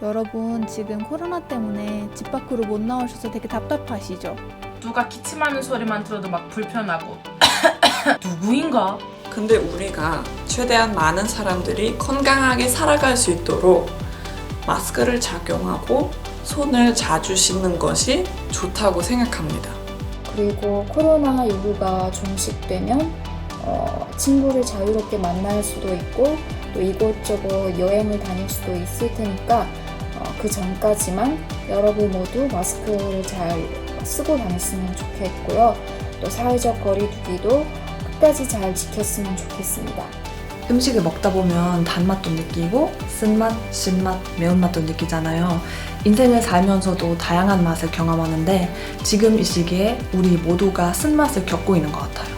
여러분 지금 코로나 때문에 집 밖으로 못 나오셔서 되게 답답하시죠? 누가 기침하는 소리만 들어도 막 불편하고 누구인가? 근데 우리가 최대한 많은 사람들이 건강하게 살아갈 수 있도록 마스크를 착용하고 손을 자주 씻는 것이 좋다고 생각합니다. 그리고 코로나19가 종식되면 어, 친구를 자유롭게 만날 수도 있고 또 이곳저곳 여행을 다닐 수도 있을 테니까 어, 그 전까지만 여러분 모두 마스크를 잘 쓰고 다녔으면 좋겠고요. 또 사회적 거리두기도 끝까지 잘 지켰으면 좋겠습니다. 음식을 먹다 보면 단맛도 느끼고 쓴맛, 신맛, 매운맛도 느끼잖아요. 인생을 살면서도 다양한 맛을 경험하는데 지금 이 시기에 우리 모두가 쓴맛을 겪고 있는 것 같아요.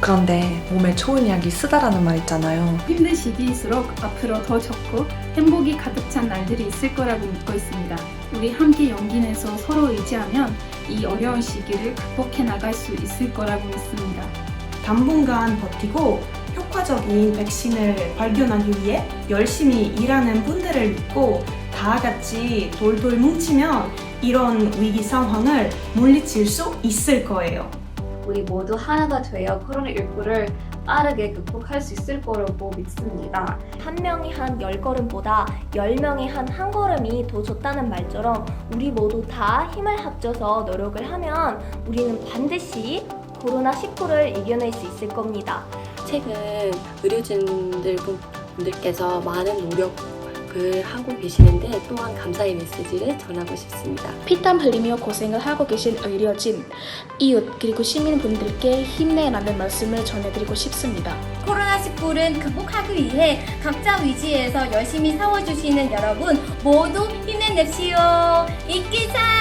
그런데 몸에 좋은 약이 쓰다라는 말 있잖아요. 힘든 시기일수록 앞으로 더 좋고 행복이 가득 찬 날들이 있을 거라고 믿고 있습니다. 우리 함께 용기 내서 서로 의지하면 이 어려운 시기를 극복해 나갈 수 있을 거라고 믿습니다. 당분간 버티고 효과적인 백신을 발견하기 위해 열심히 일하는 분들을 믿고 다 같이 돌돌 뭉치면 이런 위기 상황을 물리칠 수 있을 거예요. 우리 모두 하나가 되어 코로나19를 빠르게 극복할 수 있을 거라고 믿습니다. 한 명이 한열 걸음보다 열 명이 한 한 걸음이 더 좋다는 말처럼 우리 모두 다 힘을 합쳐서 노력을 하면 우리는 반드시 코로나19를 이겨낼 수 있을 겁니다. 최근 의료진들 분들께서 많은 노력 을 하고 계시는데 또한 감사의 메시지를 전하고 싶습니다. 피땀 흘리며 고생을 하고 계신 의료진, 이웃 그리고 시민분들께 힘내라는 말씀을 전해드리고 싶습니다. 코로나19를 극복하기 위해 각자 위치에서 열심히 싸워주시는 여러분 모두 힘내냅시오. 이끼사!